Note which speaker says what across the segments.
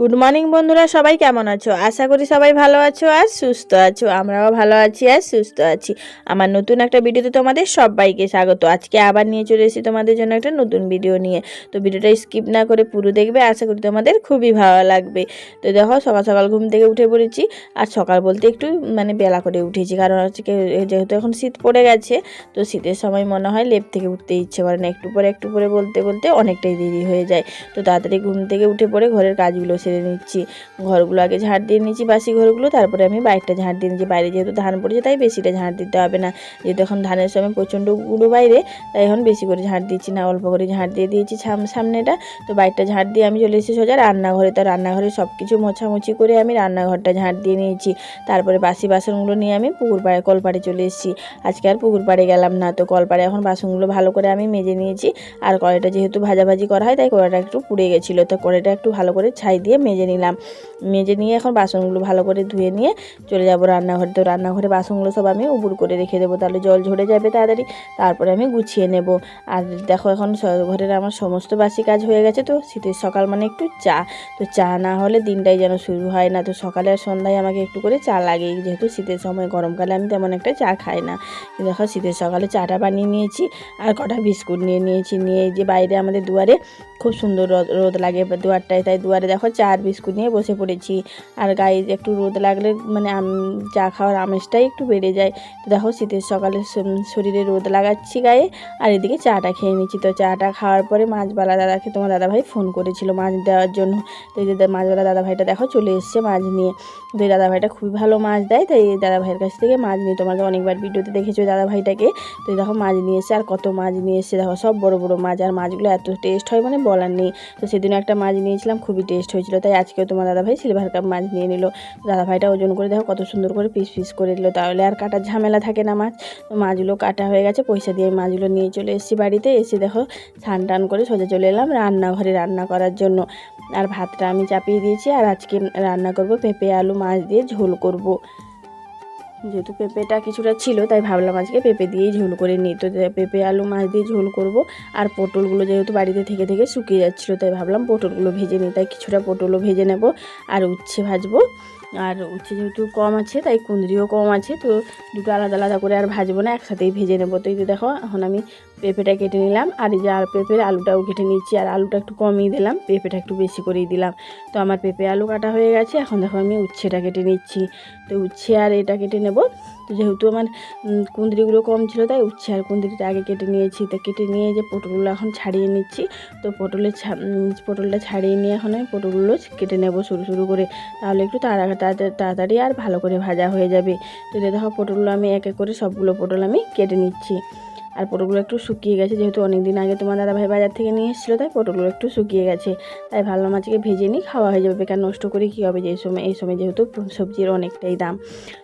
Speaker 1: Good morning বন্ধুরা, সবাই কেমন আছো? আশা করি সবাই ভালো আছো আর সুস্থ আছো। আমরাও ভালো আছি আর সুস্থ আছি। আমার নতুন একটা ভিডিওতে তোমাদের সবাইকে স্বাগত। আজকে আবার নিয়ে চলে এসেছি তোমাদের জন্য একটা নতুন ভিডিও নিয়ে। তো ভিডিওটা স্কিপ না করে পুরো দেখবে, আশা করি তোমাদের খুবই ভালো লাগবে। তো দেখো, সকাল সকাল ঘুম থেকে উঠে পড়েছি। আর সকাল বলতে একটু মানে বেলা করে উঠেছি। কারণ হচ্ছে যেহেতু এখন শীত পড়ে গেছে, তো শীতের সময় মনে হয় লেপ থেকে উঠতে ইচ্ছে করে না। একটু পরে একটু পরে বলতে বলতে অনেকটাই দেরি হয়ে যায়। তো তাড়াতাড়ি ঘুম থেকে উঠে পড়ে ঘরের কাজগুলো সেরে নিচ্ছি। ঘরগুলো আগে ঝাড় দিয়ে নিচ্ছি বাসি ঘরগুলো। তারপরে আমি বাইরটা ঝাড় দিয়ে নিচ্ছি বাইরে যেহেতু ধান পড়েছে, তাই বেশিটা ঝাড় দিতে হবে না। যেহেতু এখন ধানের সময় প্রচণ্ড গুঁড়ো বাইরে, তাই এখন বেশি করে ঝাড় দিচ্ছি না। অল্প করে ঝাড় দিয়ে দিয়েছি সাম- সামনেটা। তো বাইরটা ঝাড় দিয়ে আমি চলে এসেছি সোজা রান্নাঘরে। তো রান্নাঘরে সব কিছু মোছামুছি করে আমি রান্নাঘরটা ঝাড় দিয়ে নিয়েছি। তারপরে বাসি বাসনগুলো নিয়ে আমি পুকুর পাড়ে কলপাড়ে চলে এসেছি। আজকে আর পুকুর পাড়ে গেলাম না। তো কলপাড়ে এখন বাসনগুলো ভালো করে আমি মেজে নিয়েছি। আর কড়াইটা যেহেতু ভাজাভাজি করা হয়, তাই কড়াইটা একটু পুড়ে গেছিল। তো কড়াইটা একটু ভালো করে ছাই দিয়ে মেজে নিলাম। মেজে নিয়ে এখন বাসনগুলো ভালো করে ধুয়ে নিয়ে চলে যাব রান্নাঘরে। তো রান্নাঘরে বাসনগুলো সব আমি উবুর করে রেখে দেবো। তাহলে জল ঝরে যাবে তাড়াতাড়ি। তারপরে আমি গুছিয়ে নেব। আর দেখো এখন ঘরের আমার সমস্ত বাসি কাজ হয়ে গেছে তো। শীতের সকাল মানে একটু চা। তো চা না হলে দিনটাই যেন শুরু হয় না। তো সকালে আর সন্ধ্যায় আমাকে একটু করে চা লাগে যেহেতু শীতের সময় গরমকালে আমি তেমন একটা চা খাই না। দেখো শীতের সকালে চাটা বানিয়ে নিয়েছি আর কটা বিস্কুট নিয়ে নিয়েছি। নিয়ে যে বাইরে আমাদের দুয়ারে খুব সুন্দর রোদ রোদ লাগে দুয়ারটায়। তাই দুয়ারে দেখো চার বিস্কুট নিয়ে বসে পড়েছি। আর গায়ে একটু রোদ লাগলে মানে চা খাওয়ার আমেজটাই একটু বেড়ে যায়। তো দেখো, শীতের সকালে শরীরে রোদ লাগাচ্ছি গায়ে, আর এদিকে চাটা খেয়ে নিচ্ছি। তো চাটা খাওয়ার পরে মাছবালা দাদাকে তোমার দাদাভাই ফোন করেছিল মাছ দেওয়ার জন্য। তো এই যে মাছবালা দাদাভাইটা দেখো চলে এসছে মাছ নিয়ে। তো এই দাদাভাইটা খুবই ভালো মাছ দেয়, তাই এই দাদাভাইয়ের কাছ থেকে মাছ নিয়ে তোমাকে অনেকবার ভিডিওতে দেখেছ দাদাভাইটাকে। তো দেখো, মাছ নিয়ে এসে আর কত মাছ নিয়ে এসছে। দেখো, সব বড় বড় মাছ, আর মাছগুলো এত টেস্ট হয় মানে বলার নেই। তো সেদিনও একটা মাছ নিয়েছিলাম, খুবই টেস্ট হয়েছিল। তাই আজকেও তোমার দাদাভাই সিলভার কাপ মাছ নিয়ে নিল। দাদাভাইটা ওজন করে দেখো কত সুন্দর করে পিস পিস করে দিল। তাহলে আর কাটার ঝামেলা থাকে না মাছ। তো মাছগুলো কাটা হয়ে গেছে, পয়সা দিয়ে মাছগুলো নিয়ে চলে এসেছি বাড়িতে। এসে দেখো স্নান টান করে সোজা চলে এলাম রান্নাঘরে রান্না করার জন্য। আর ভাতটা আমি চাপিয়ে দিয়েছি। আর আজকে রান্না করব পেঁপে, আলু, মাছ দিয়ে ঝোল করব। যেহেতু পেঁপেটা কিছুটা ছিল, তাই ভাবলাম আজকে পেঁপে দিয়েই ঝোল করে নিই। তো পেঁপে, আলু, মাছ দিয়ে ঝোল করব। আর পটলগুলো যেহেতু বাড়িতে থেকে থেকে শুকিয়ে যাচ্ছিল, তাই ভাবলাম পটলগুলো ভেজে নিই। তাই কিছুটা পটলও ভেজে নেব আর উচ্ছে ভাজবো। আর উচ্ছে যেহেতু কম আছে, তাই কুঁদরিও কম আছে, তো দুটো আলাদা আলাদা করে আর ভাজবো না, একসাথেই ভেজে নেব। তো এই দেখো, এখন আমি পেঁপেটা কেটে নিলাম, আর এই যে আর পেঁপের আলুটাও কেটে নিচ্ছি, আর আলুটা একটু কমই দিলাম, পেঁপেটা একটু বেশি করেই দিলাম। তো আমার পেঁপে আলু কাটা হয়ে গেছে, এখন দেখো আমি উচ্ছেটা কেটে নিচ্ছি। তো উচ্ছে আর এটা কেটে নেব। তো যেহেতু আমার কুঁদরিগুলো কম ছিল, তাই উচ্ছে আর কুঁদরিটা আগে কেটে নিয়েছি। তো কেটে নিয়ে যে পটলগুলো এখন ছাড়িয়ে নিচ্ছি। তো পটলের পটলটা ছাড়িয়ে নিয়ে এখন আমি পটলগুলো কেটে নেব শুরু শুরু করে। তাহলে একটু তাড়া তাড়াতাড়ি আর ভালো করে ভাজা হয়ে যাবে। তো দেখো পটলগুলো আমি এক এক করে সবগুলো পটল আমি কেটে নিচ্ছি। আর পটলগুলো একটু শুকিয়ে গেছে, যেহেতু অনেক দিন আগে তোমার দাদাভাই বাজার থেকে নিয়ে এসেছিল, তাই পটলগুলো একটু শুকিয়ে গেছে। তাই ভালো মাছকে ভেজে নিই, খাওয়া হয়ে যাবে বেকার নষ্ট করে, কী হবে যে সময়, এই সময় যেহেতু সবজির অনেকটাই দাম।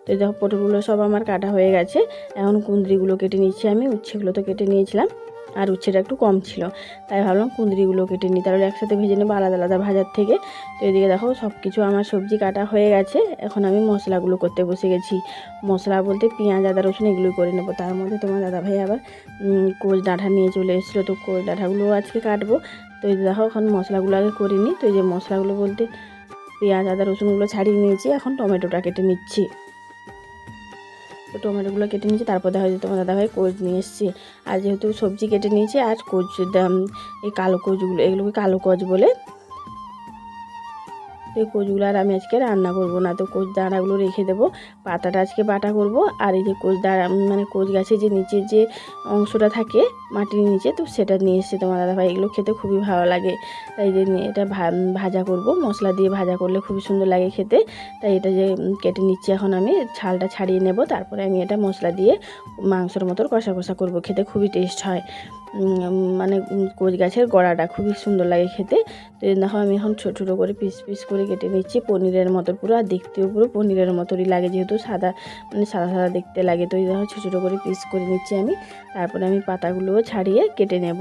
Speaker 1: তো দেখো পটলগুলো সব আমার কাটা হয়ে গেছে। এখন কুন্দ্রিগুলো কেটে নিচ্ছি আমি, উচ্ছেগুলো তো কেটে নিয়েছিলাম। আর উচ্ছেটা একটু কম ছিল। তাই ভাবলাম কুঁদরিগুলো কেটে নিই। তাহলে একসাথে ভেজে নেব আলাদা আলাদা ভাজার থেকে। তো এদিকে দেখো সব কিছু আমার সবজি কাটা হয়ে গেছে। এখন আমি মশলাগুলো করতে বসে গেছি। মশলা বলতে পেঁয়াজ, আদা, রসুন এগুলোই করে নেব। তার মধ্যে তোমার দাদাভাই আবার কোচ ডাঁটা নিয়ে চলে এসেছিল। তো কোচ ডাঁটাগুলো আজকে কাটবো। তো এই দেখো এখন মশলাগুলো আগে করিনি। তো এই যে মশলাগুলো বলতে পেঁয়াজ, আদা, রসুনগুলো ছাড়িয়ে নিয়েছি। এখন টমেটোটা কেটে নিচ্ছি। টমেটোগুলো কেটে নিয়েছি, তারপর দেখা যায় তোমার দাদাভাই কোচ নিয়ে এসছি। আর যেহেতু সবজি কেটে নিয়েছি, আর কোচ এই কালো কোচগুলো, এগুলোকে কালো কোচ বলে এই কোচগুলো আর আমি আজকে রান্না করব না। তো কোচ দাঁড়াগুলো রেখে দেবো, পাতাটা আজকে বাটা করব। আর এই যে কোচ দাঁড়া মানে কোচ গাছের যে নিচের যে অংশটা থাকে মাটির নিচে, তো সেটা নিয়ে এসছে তোমার দাদাভাই। এগুলো খেতে খুবই ভালো লাগে। তাই যে এটা ভাজা করব। মশলা দিয়ে ভাজা করলে খুবই সুন্দর লাগে খেতে। তাই এটা যে কেটে নিচ্ছি এখন আমি, ছালটা ছাড়িয়ে নেব। তারপরে আমি এটা মশলা দিয়ে মাংসর মতো কষা কষা করব। খেতে খুবই টেস্ট হয়। মানে কোচ গাছের গড়াটা খুবই সুন্দর লাগে খেতে। তো দেখো আমি এখন ছোটো ছোটো করে পিস পিস করে কেটে নিচ্ছি। পনিরের মতো পুরো, আর দেখতেও পুরো পনিরের মতোই লাগে, যেহেতু সাদা মানে সাদা সাদা দেখতে লাগে। তো এই দেখো ছোটো ছোটো করে পিস করে নিচ্ছি আমি। তারপরে আমি পাতাগুলোও ছাড়িয়ে কেটে নেব।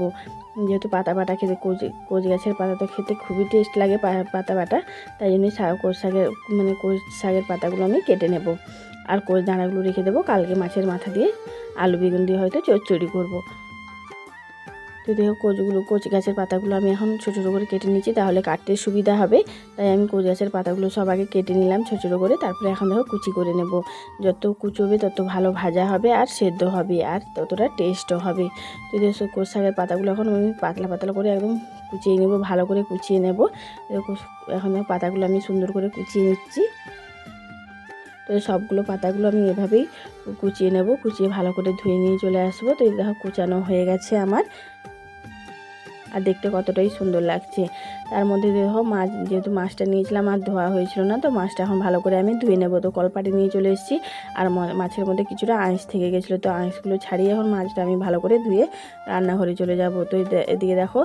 Speaker 1: যেহেতু পাতা বাটা খেতে, কোচ কোচ গাছের পাতা তো খেতে খুবই টেস্ট লাগে পাতা বাটা তাই জন্যই কোচ শাকের মানে কোচ শাকের পাতাগুলো আমি কেটে নেব। আর কোচ দাঁড়াগুলো রেখে দেবো। কালকে মাছের মাথা দিয়ে আলু বেগুন দিয়ে হয়তো চচ্চড়ি করব। তো দেখো কোচগুলো, কোচ গাছের পাতাগুলো আমি এখন ছোটো ছোটো করে কেটে নিচ্ছি, তাহলে কাটতে সুবিধা হবে। তাই আমি কোচ গাছের পাতাগুলো সব আগে কেটে নিলাম ছোটো ছোটো করে, তারপরে এখন দেখো কুচি করে নেব। যত কুচোবে তত ভালো ভাজা হবে আর সেদ্ধ হবে আর ততটা টেস্টও হবে। তো দেখো কোচ শাকের পাতাগুলো এখন আমি পাতলা পাতলা করে একদম কুচিয়ে নেব, ভালো করে কুচিয়ে নেব। এখন পাতাগুলো আমি সুন্দর করে কুচিয়ে নিচ্ছি। তো সবগুলো পাতাগুলো আমি এভাবেই কুচিয়ে নেব, কুচিয়ে ভালো করে ধুয়ে নিয়ে চলে আসব। তো দেখো কুচানো হয়ে গেছে আমার। আর দেখতে কতটাই সুন্দর লাগছে। তার মধ্যে দেখো মাছ, যেহেতু মাছটা নিয়েছিলাম আর ধোয়া হয়েছিল না, তো মাছটা এখন ভালো করে আমি ধুয়ে নেব। তো কলপাটি নিয়ে চলে এসেছি আর মাছের মধ্যে কিছুটা আঁশ থেকে গেছিল, তো আঁশগুলো ছাড়িয়ে এখন মাছটা আমি ভালো করে ধুয়ে রান্নাঘরে চলে যাব। তো এদিকে দেখো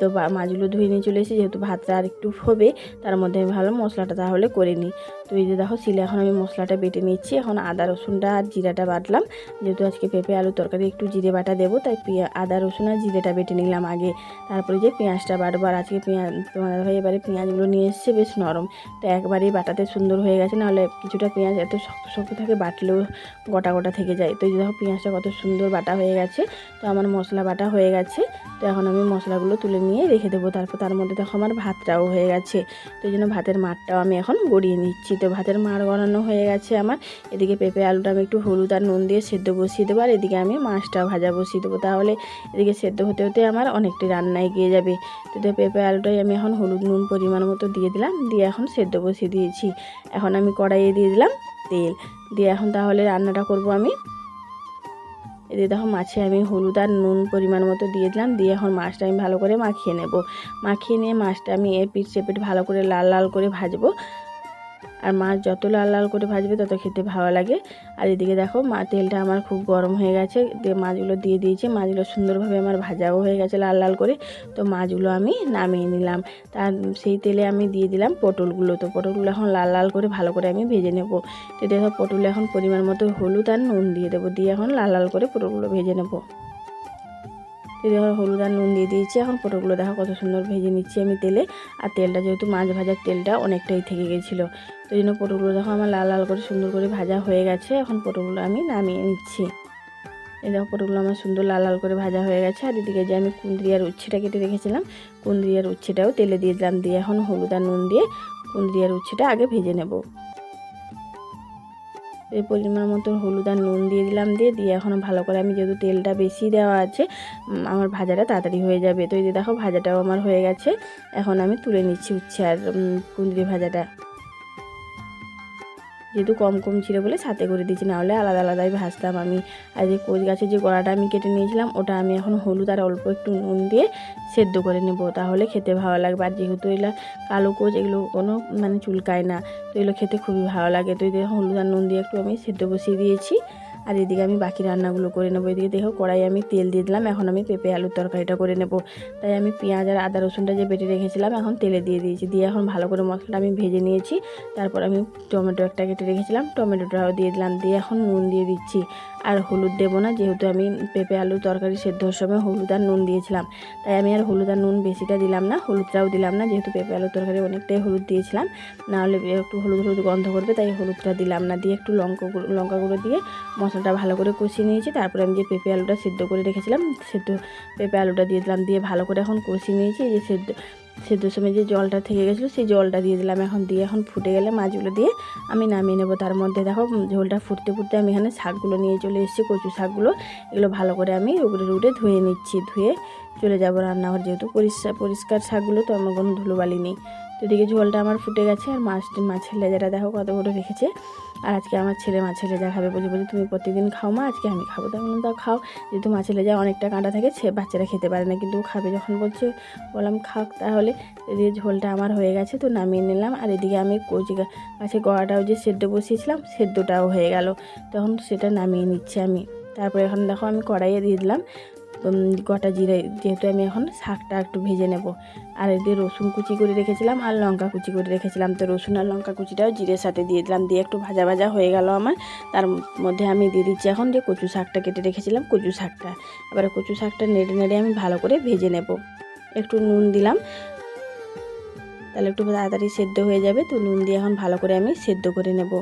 Speaker 1: তো মাছগুলো ধুয়ে নিয়ে চলে এসেছি, যেহেতু ভাতটা আর একটু হবে, তার মধ্যে আমি ভালো মশলাটা তাহলে করে নিই। তো এই যে দেখো, শিলে এখন আমি মশলাটা বেটে নিচ্ছি, এখন আদা, রসুনটা আর জিরাটা বাটলাম। যেহেতু আজকে পেঁপে, আলু তরকারি একটু জিরে বাটা দেবো, তাই আদা, রসুন আর জিরেটা বেটে নিলাম আগে। তারপরে যে পেঁয়াজটা বাটবো, আর আজকে পেঁয়াজ তোমার ভাই এবারে পেঁয়াজগুলো নিয়ে এসছে, বেশ নরম। তো একবারেই বাটাতে সুন্দর হয়ে গেছে, নাহলে কিছুটা পেঁয়াজ এত শক্ত শক্ত থাকে, বাটলেও গোটা গোটা থেকে যায়। তো দেখো পেঁয়াজটা কত সুন্দর বাটা হয়ে গেছে, তো আমার মশলা বাটা হয়ে গেছে। তো এখন আমি মশলাগুলো তুলে নিয়ে রেখে দেবো, তারপর তার মধ্যে দেখো আমার ভাতটাও হয়ে গেছে। তো এই জন্য ভাতের মাঠটাও আমি এখন গড়িয়ে নিচ্ছি। তো ভাতের মাড় গড়ানো হয়ে গেছে আমার। এদিকে পেঁপে, আলুটা আমি একটু হলুদ আর নুন দিয়ে সেদ্ধ বসিয়ে দেবো, আর এদিকে আমি মাছটা ভাজা বসিয়ে দেবো। তাহলে এদিকে সেদ্ধ হতে হতে আমার অনেকটাই রান্না এগিয়ে যাবে। তো পেঁপে, আলুটাই আমি এখন হলুদ নুন পরিমাণ মতো দিয়ে দিলাম, দিয়ে এখন সেদ্ধ বসিয়ে দিয়েছি। এখন আমি কড়াইয়ে দিয়ে দিলাম তেল। দিয়ে এখন তাহলে রান্নাটা করব আমি। এদিকে দেখো, মাছে আমি হলুদ আর নুন পরিমাণ মতো দিয়ে দিলাম, দিয়ে এখন মাছটা আমি ভালো করে মাখিয়ে নেব। মাখিয়ে নিয়ে মাছটা আমি এপিট সেপিট ভালো করে লাল লাল করে ভাজবো। আর মাছ যত লাল লাল করে ভাজবে তত খেতে ভালো লাগে। আর এদিকে দেখো, মা তেলটা আমার খুব গরম হয়ে গেছে। দিয়ে মাছগুলো দিয়ে দিয়েছি। মাছগুলো সুন্দরভাবে আমার ভাজাও হয়ে গেছে লাল লাল করে। তো মাছগুলো আমি নামিয়ে নিলাম। তার সেই তেলে আমি দিয়ে দিলাম পটলগুলো। তো পটলগুলো এখন লাল লাল করে ভালো করে আমি ভেজে নেব। তো দেখো, পটলে এখন পরিমাণ মতো হলুদ আর নুন দিয়ে দেবো। দিয়ে এখন লাল লাল করে পটলগুলো ভেজে নেব। দেখো হলুদ আর নুন দিয়ে দিয়েছি। এখন পটলগুলো দেখো কত সুন্দর ভেজে নিচ্ছি আমি তেলে। আর তেলটা যেহেতু মাছ ভাজার তেলটা অনেকটাই থেকে গেছিল। তো জন্য পটলগুলো দেখো আমার লাল লাল করে সুন্দর করে ভাজা হয়ে গেছে। এখন পটলগুলো আমি নামিয়ে নিচ্ছি। এই দেখো পটলগুলো আমার সুন্দর লাল লাল করে ভাজা হয়ে গেছে। আর এদিকে যে আমি কুন্দ্রি আর উচ্ছেটা কেটে রেখেছিলাম কুন্দ্রি আর উচ্ছেটাও তেলে দিয়ে দিলাম। দিয়ে এখন হলুদ আর নুন দিয়ে কুন্দ্রি আর উচ্ছেটা আগে ভেজে নেব। পরিমাণ মতো হলুদ আর নুন দিয়ে দিলাম দিয়ে দিয়ে এখন ভালো করে আমি যেহেতু তেলটা বেশি দেওয়া আছে আমার ভাজাটা তাড়াতাড়ি হয়ে যাবে। তো এই যে দেখো, ভাজাটাও আমার হয়ে গেছে। এখন আমি তুলে নিচ্ছি উচ্ছে আর কুঁদরি ভাজাটা। যেহেতু কম কম ছিল বলে সাথে করে দিয়েছি, না হলে আলাদা আলাদাই ভাজতাম আমি। আর যে কোচ গাছের যে গোড়াটা আমি কেটে নিয়েছিলাম, ওটা আমি এখন হলুদ আর অল্প একটু নুন দিয়ে সেদ্ধ করে নেব। তাহলে খেতে ভালো লাগবে। আর যেহেতু এগুলো কালো কোচ, এগুলো কোনো মানে চুলকায় না, তো এগুলো খেতে খুবই ভালো লাগে। তো এই দেখো হলুদ আর নুন দিয়ে একটু আমি সেদ্ধ বসিয়ে দিয়েছি। আর এদিকে আমি বাকি রান্নাগুলো করে নেব। এদিকে দেখো কড়াই আমি তেল দিয়ে দিলাম, এখন আমি পেঁপে আলুর তরকারিটা করে নেব। তাই আমি পেঁয়াজ আর আদা রসুনটা যে বেটে রেখেছিলাম, এখন তেলে দিয়ে দিয়েছি। দিয়ে এখন ভালো করে মশলাটা আমি ভেজে নিয়েছি, তারপর আমি টমেটো একটা কেটে রেখেছিলাম, টমেটোটাও দিয়ে দিলাম। দিয়ে এখন নুন দিয়ে দিচ্ছি। আর হলুদ দেবো না, যেহেতু আমি পেঁপে আলু তরকারি সেদ্ধর সময় হলুদ আর নুন দিয়েছিলাম। তাই আমি আর হলুদ আর নুন বেশিটা দিলাম না, হলুদটাও দিলাম না, যেহেতু পেঁপে আলু তরকারি অনেকটাই হলুদ দিয়েছিলাম। নাহলে একটু হলুদ হলুদ গন্ধ করবে, তাই হলুদটা দিলাম না, দিয়ে একটু লঙ্কা লঙ্কা গুঁড়ো দিয়ে মশলাটা ভালো করে কষিয়ে নিয়েছি। তারপরে আমি যে পেঁপে আলুটা সেদ্ধ করে রেখেছিলাম, সেদ্ধ পেঁপে আলুটা দিয়ে দিলাম, দিয়ে ভালো করে এখন কষিয়ে নিয়েছি। যে সেদ্ধ সেদ্ধর সময় যে জলটা থেকে গেছিল, সেই জলটা দিয়ে দিলাম। এখন দিয়ে, এখন ফুটে গেলে মাছগুলো দিয়ে আমি নামিয়ে নেব। তার মধ্যে দেখো ঝোলটা ফুটতে ফুটতে আমি এখানে শাকগুলো নিয়ে চলে এসেছি, কচু শাকগুলো। এগুলো ভালো করে আমি উগড়ে উগড়ে ধুয়ে নিচ্ছি। ধুয়ে চলে যাব রান্নাঘর, যেহেতু পরিষ্কার পরিষ্কার শাকগুলো, তো আমার কোনো ধুলোবালি নেই। তো এদিকে ঝোলটা আমার ফুটে গেছে, আর মাছটি মাছের লেজাটা দেখো কত বড় রেখেছে। আর আজকে আমার ছেলে মাছের লেজা খাবে বলে বলছে, তুমি প্রতিদিন খাও মা, আজকে আমি খাব। তাই বললাম, তাও খাও। যেহেতু মাছের লেজা অনেকটা কাঁটা থাকে, সে বাচ্চারা খেতে পারে না, কিন্তু খাবে। যখন বলছে, বললাম খাক তাহলে এদিকে ঝোলটা আমার হয়ে গেছে। তো নামিয়ে নিলাম, আর এদিকে আমি কচি গাছে গড়াটাও যে সেদ্ধ বসিয়েছিলাম, সেদ্ধটাও হয়ে গেল। তখন সেটা নামিয়ে নিচ্ছি আমি। তারপরে এখন দেখো আমি কড়াইয়ে দিয়ে দিলাম। গোটা জিরে, যেহেতু আমি এখন শাকটা একটু ভেজে নেব। আর এদিকে রসুন কুচি করে রেখেছিলাম আর লঙ্কা কুচি করে রেখেছিলাম। তো রসুন আর লঙ্কা কুচিটাও জিরের সাথে দিয়ে দিলাম। দিয়ে একটু ভাজা ভাজা হয়ে গেল আমার। তার মধ্যে আমি দিয়ে দিচ্ছি এখন যে কচু শাকটা কেটে রেখেছিলাম, কচু শাকটা। এবার কচু শাকটা নেড়ে নেড়ে আমি ভালো করে ভেজে নেব। একটু নুন দিলাম। তাহলে একটু তাড়াতাড়ি সেদ্ধ হয়ে যাবে। তো নুন দিয়ে এখন ভালো করে আমি সেদ্ধ করে নেব।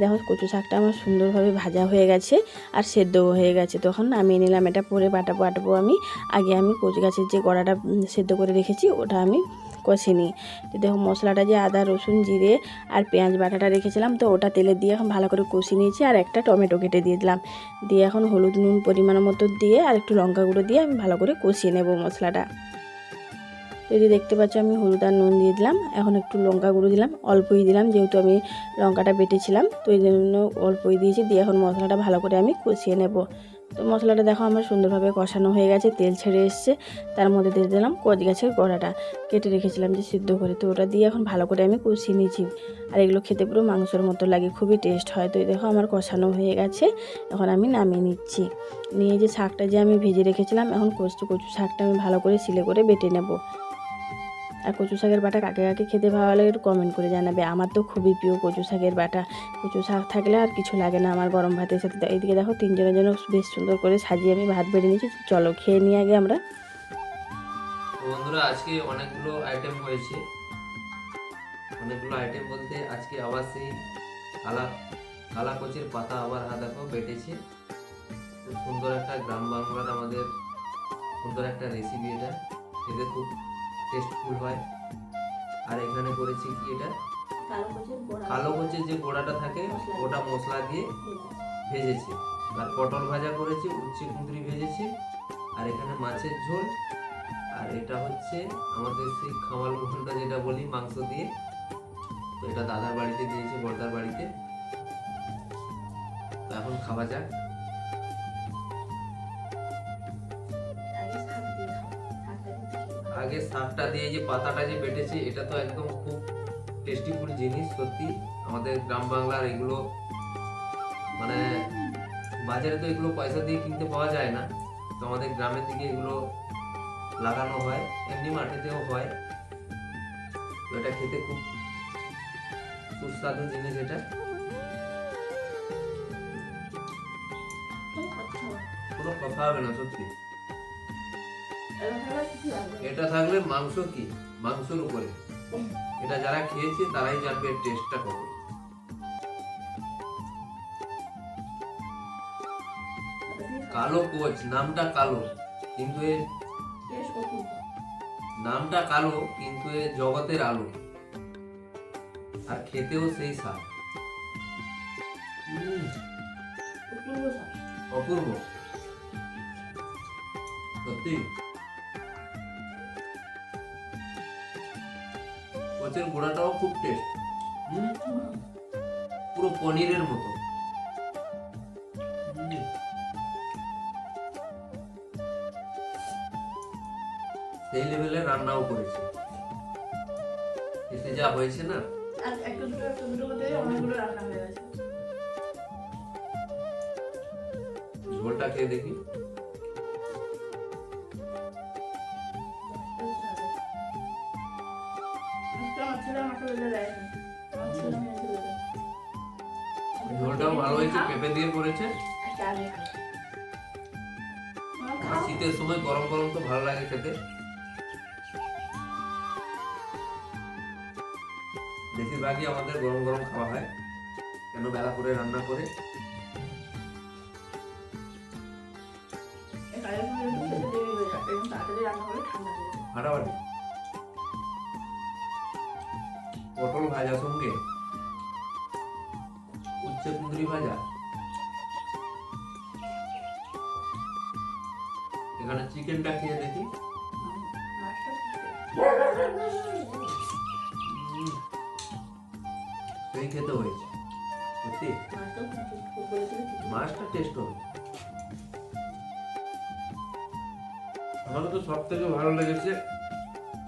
Speaker 1: দেখো কচু শাকটা আমার সুন্দরভাবে ভাজা হয়ে গেছে আর সেদ্ধও হয়ে গেছে। তখন নামিয়ে নিলাম, এটা পরে বাটা বাটবো আমি। আগে আমি কচু গাছের যে গড়াটা সেদ্ধ করে রেখেছি, ওটা আমি কষে নিই। তো দেখো মশলাটা যে আদা, রসুন, জিরে আর পেঁয়াজ বাটাটা রেখেছিলাম, তো ওটা তেলে দিয়ে এখন ভালো করে কষিয়ে নিয়েছি আর একটা টমেটো কেটে দিয়ে দিলাম। দিয়ে এখন হলুদ নুন পরিমাণ মতো দিয়ে আর একটু লঙ্কা গুঁড়ো দিয়ে আমি ভালো করে কষিয়ে নেব মশলাটা। এই দেখতে পাচ্ছ, আমি হলুদ আর নুন দিয়ে দিলাম। এখন একটু লঙ্কা গুঁড়ো দিলাম। অল্পই দিলাম, যেহেতু আমি লঙ্কাটা বেটেছিলাম, তো এই জন্য অল্পই দিয়েছি। দিয়ে এখন মশলাটা ভালো করে আমি কষিয়ে নেব। তো মশলাটা দেখো, আমার সুন্দরভাবে কষানো হয়ে গেছে, তেল ছেড়ে এসছে। তার মধ্যে দিয়ে দিলাম কচ গাছের গোড়াটা। কেটে রেখেছিলাম যে সিদ্ধ করে, তো ওটা দিয়ে এখন ভালো করে আমি কষিয়ে নিয়েছি। আর এগুলো খেতে পুরো মাংসের মতো লাগে, খুবই টেস্ট হয়। তো দেখো, আমার কষানো হয়ে গেছে। এখন আমি নামিয়ে নিচ্ছি। নিয়ে যে শাকটা যে আমি ভেজে রেখেছিলাম, এখন কচু কচু শাকটা আমি ভালো করে সিলে করে বেটে নেব। আর কচু শাকের বাটা কাকে কাকে খেতে ভালো লাগে একটু কমেন্ট করে জানাবে। আমার তো খুবই প্রিয় কচু শাকের বাটা। কচু শাক থাকলে আর কিছু লাগে না আমার গরম ভাতের সাথে। তো এইদিকে দেখো তিনজনের জন্য বেশ সুন্দর করে সাজিয়ে আমি ভাত বেড়ে নিয়েছি। চলো খেয়ে নিয়ে আগে আমরা।
Speaker 2: বন্ধুরা, আজকে অনেকগুলো আইটেম হয়েছে। অনেকগুলো আইটেম বলতে আজকে আবার সেই কালা কালা কচের পাতা আবার হা দেখো বেটেছে। খুব সুন্দর একটা গ্রাম বাংলার আমাদের সুন্দর একটা রেসিপি এটা। খেতে খুব টেস্টফুল হয়। আর এখানে করেছি কি এটা? কালো কচের যে গোড়াটা থাকে ওটা মশলা দিয়ে ভেজেছে। আর পটল ভাজা করেছি উচ্ছে কুঁদরি ভেজেছি। আর এখানে মাছের ঝোল। আর এটা হচ্ছে আমাদের সেই খামাল মোহনটা যেটা বলি মাংস দিয়ে। তো এটা দাদার বাড়িতে দিয়েছে বর্দার বাড়িতে। তো এখন খাওয়া যাক। আগে শাকটা দিয়ে যে পাতাটা যে বেটেছে, এটা তো একদম খুব টেস্টিফুল জিনিস, সত্যি। আমাদের গ্রাম বাংলার এগুলো মানে বাজারে তো এগুলো পয়সা দিয়ে কিনতে পাওয়া যায় না। তো আমাদের গ্রামের দিকে এগুলো লাগানো হয়, এমনি মাটিতেও হয়। তো এটা খেতে খুব সুস্বাদু জিনিস এটা। কোনো কথা হবে না, সত্যি। এটা থাকলে মাংস কি? মাংসের উপরে। এটা যারা খেয়েছে, তারাই জানবে টেস্টটা কত কালো কোচ, নামটা কালো, কিন্তু এর নামটা কালো, কিন্তু এ জগতের আলো। আর খেতেও সেই স্বাদ। অপূর্ব। সত্যি? কোচের গোড়াটাও খুব টেস্ট পুরো পনিরের মতো। সেই লেভেলে রান্নাও করেছে। এতে যা হয়েছে না?
Speaker 3: আর একটা দুটো একটা দুটো করতে অনেকগুলো রান্না হয়ে গেছে।
Speaker 2: ঝোলটা খেয়ে দেখি। পেঁপে দিয়ে আর শীতের সময় গরম গরম তো ভালো লাগে খেতে। বেশিরভাগই আমাদের গরম গরম খাওয়া হয়। কেন বেলা করে রান্না করে। ফাটাফাটি। পটল ভাজা সঙ্গে। উচ্ছে কুঁদরি ভাজা। এখানে চিকেনটা খেয়ে দেখি। সেই খেতে হয়েছে সত্যি? মাছটা টেস্ট হবে। আমার তো সব থেকে ভালো লেগেছে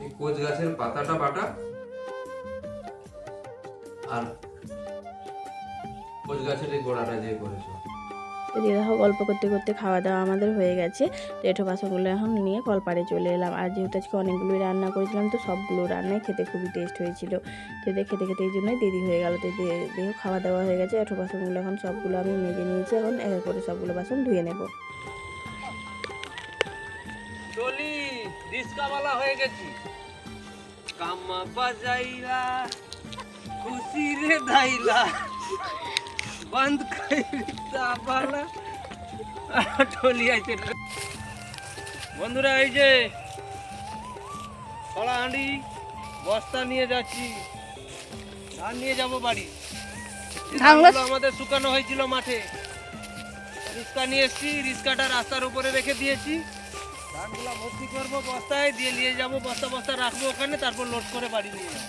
Speaker 2: এই কোচ গাছের পাতাটা বাটা। আর কোচ গাছের এই গোড়াটা যে করেছ।
Speaker 1: তো দিয়ে দেখো গল্প করতে করতে খাওয়া দাওয়া আমাদের হয়ে গেছে। তো এঠো বাসনগুলো এখন নিয়ে কলপাড়ে চলে এলাম। আর যেহেতু আজকে অনেকগুলোই রান্না করেছিলাম, তো সবগুলো রান্নাই খেতে খুবই টেস্ট হয়েছিল। তো খেতে খেতে এই জন্যই দেরি হয়ে গেল। তো দেখো খাওয়া দাওয়া হয়ে গেছে, এঠো বাসনগুলো এখন সবগুলো আমি মেজে নিয়েছি। এখন এক করে সবগুলো বাসন ধুয়ে নেব।
Speaker 4: আছে বন্ধুরা এই যে কলাহাঁড়ি বস্তা নিয়ে যাচ্ছি। ধান নিয়ে যাব বাড়ি। আমাদের শুকানো হয়েছিল মাঠে। রিস্কা নিয়ে এসছি রিস্কাটা রাস্তার উপরে রেখে দিয়েছি। ধানগুলো ভর্তি করব বস্তায় দিয়ে নিয়ে যাব বস্তা বস্তা রাখব ওখানে তারপর লোড করে বাড়ি নিয়ে যাব।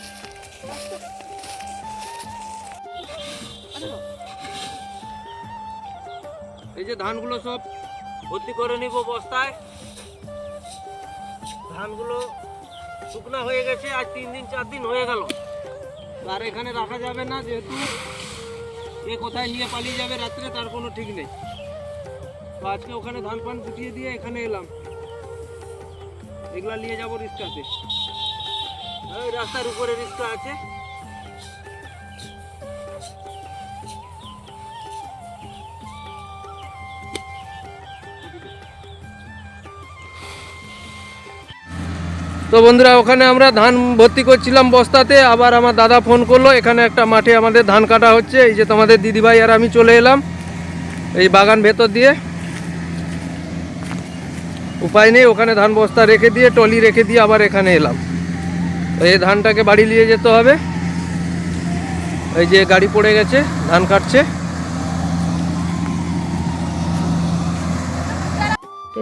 Speaker 4: এই যে ধানগুলো সব ভর্তি করে নিব বস্তায়। ধানগুলো শুকনা হয়ে গেছে, আজ তিন দিন, চার দিন হয়ে গেল। আর এখানে রাখা যাবে না, যেহেতু এ কোথায় নিয়ে পালিয়ে যাবে রাত্রে, তার কোনো ঠিক নেই। তো আজকে ওখানে ধান পান ফুটিয়ে দিয়ে এখানে এলাম। এগুলা নিয়ে যাব রিক্সাতে রাস্তার উপরে রিক্সা আছে। তো বন্ধুরা, ওখানে আমরা ধান ভর্তি করছিলাম বস্তাতে। আবার আমার দাদা ফোন করল, এখানে একটা মাঠে আমাদের ধান কাটা হচ্ছে। এই যে তোমাদের দিদিভাই আর আমি চলে এলাম এই বাগান ভেতর দিয়ে। উপায় নেই, ওখানে ধান বস্তা রেখে দিয়ে টলি রেখে দিয়ে আবার এখানে এলাম। এই ধানটাকে বাড়ি নিয়ে যেতে হবে। এই যে গাড়ি পড়ে গেছে, ধান কাটছে।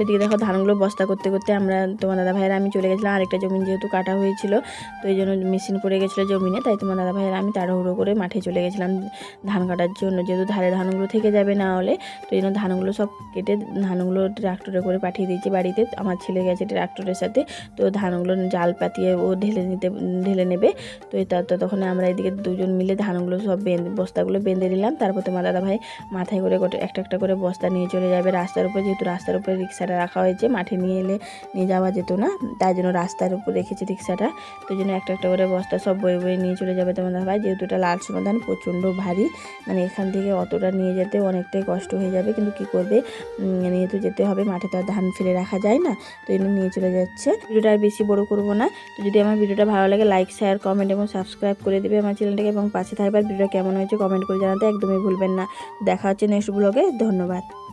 Speaker 1: এদিকে দেখো ধানগুলো বস্তা করতে করতে আমরা, তোমার দাদা ভাইয়ের আমি চলে গেছিলাম, আরেকটা জমিন যেহেতু কাটা হয়েছিল, তো এই জন্য মেশিন পড়ে গেছিল জমিনে, তাই তোমার দাদা ভাইয়ের আমি তাড়াহুড়ো করে মাঠে চলে গেছিলাম ধান কাটার জন্য। যেহেতু ধারে ধানগুলো থেকে যাবে না হলে, তো এই জন্য ধানগুলো সব কেটে ধানগুলো ট্রাক্টরে করে পাঠিয়ে দিয়েছি বাড়িতে। আমার ছেলে গেছে ট্রাক্টরের সাথে, তো ধানগুলো জাল পাতিয়ে ও ঢেলে নিতে, ঢেলে নেবে। তো এই তা- ততক্ষণে আমরা এদিকে দুজন মিলে ধানগুলো সব বেঁধে, বস্তাগুলো বেঁধে নিলাম। তারপর তোমার দাদা ভাই মাথায় করে একটা একটা করে বস্তা নিয়ে চলে যাবে রাস্তার উপরে, যেহেতু রাস্তার উপরে রিক্সাটা রাখা হয়েছে, মাঠে নিয়ে এলে নিয়ে যাওয়া যেত না। তাই জন্য রাস্তার উপর রেখেছে রিক্সাটা। তো জন্য একটা একটা করে বস্তা সব বয়ে বয়ে নিয়ে চলে যাবে তোমার দাদা ভাই। যেহেতু এটা লাল সমাধান, প্রচণ্ড ভারী মানে এখান থেকে অতটা নিয়ে যেতে অনেকটাই কষ্ট হয়ে যাবে। কিন্তু কি করবে? নিয়ে তো যেতে হবে, মাঠে তো আর ধান ফেলে রাখা যায় না। তো এই নিয়ে চলে যাচ্ছে। ভিডিওটা আর বেশি বড় করব না। তো যদি আমার ভিডিওটা ভালো লাগে লাইক শেয়ার কমেন্ট এবং সাবস্ক্রাইব করে দেবে আমার চ্যানেলটাকে এবং পাশে থাকবার ভিডিওটা কেমন হয়েছে কমেন্ট করে জানাতে একদমই ভুলবেন না। দেখা হচ্ছে নেক্সট ব্লগে ধন্যবাদ।